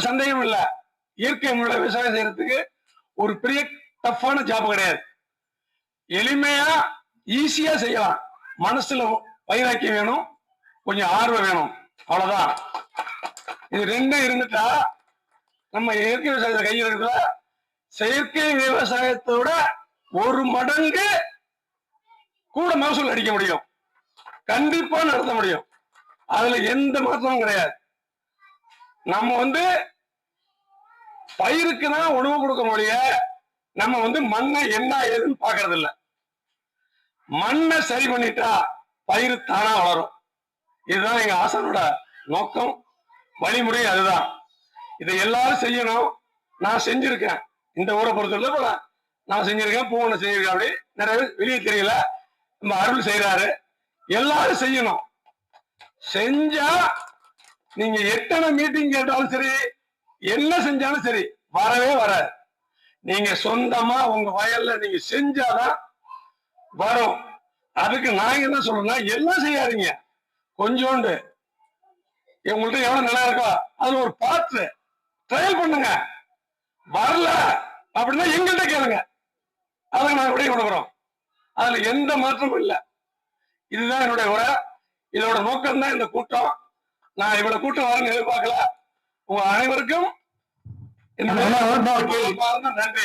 சந்தேகம் இல்ல. இயற்கை முறையில விவசாயம் செய்யறதுக்கு ஒரு பெரிய டஃப்பான ஜாப் கிடையாது. எளிமையா ஈஸியா செய்யலாம். மனசுல வைராக்கியம் வேணும். கொஞ்சம் ஆர்வம் வேணும். அவ்வளவுதான். இது ரெண்டும் இருந்துட்டா நம்ம இயற்கை விவசாயத்தை கையில் இருக்கிற செயற்கை விவசாயத்தோட ஒரு மடங்கு கூட மகசூல் அடிக்க முடியும். கண்டிப்பா நடத்த முடியும். அதுல எந்த மாற்றமும் கிடையாது. நம்ம வந்து பயிருக்கு தான் உணவு கொடுக்க முடிய நம்ம வந்து மண்ணை என்ன ஏதுன்னு பாக்குறது இல்ல மண்ணை சரி பண்ணிட்டா பயிர் தானா வளரும். இதுதான் எங்க ஆசனோட நோக்கம் வழிமுறை அதுதான். இதை எல்லாரும் செய்யணும். நான் செஞ்சிருக்கேன். இந்த ஊரை பொறுத்தவரை இப்ப நான் செஞ்சிருக்கேன் பூவனை செஞ்சிருக்கேன் அப்படி. நிறைய வெளியே தெரியல. நம்ம அருள் செய்யறாரு எல்லாரும் செய்யணும். செஞ்சா நீங்க எத்தனை மீட்டிங் கேட்டாலும் சரி என்ன செஞ்சாலும் சரி வரவே வராது. நீங்க சொந்தமா உங்க வயல்ல நீங்க செஞ்சாதான் வரும். அதுக்கு நான் என்ன சொல்றேன்னா எல்லாம் செய்யாதீங்க. கொஞ்சோண்டு. உங்கள்ட்ட எவ்வளவு நல்லா இருக்கோ அது ஒரு பார்த்து ட்ரையல் பண்ணுங்க. வரல அப்படின்னா எங்கள்கிட்ட கேளுங்க. அதை நாங்க விடை கொடுக்குறோம். அதுல எந்த மாற்றமும் இல்லை. இதுதான் என்னுடைய உரை. இதோட நோக்கம் தான் இந்த கூட்டம். நான் இவ்வளவு கூட்டம் வரும்னு எதிர்பார்க்கல உங்க அனைவருக்கும். நன்றி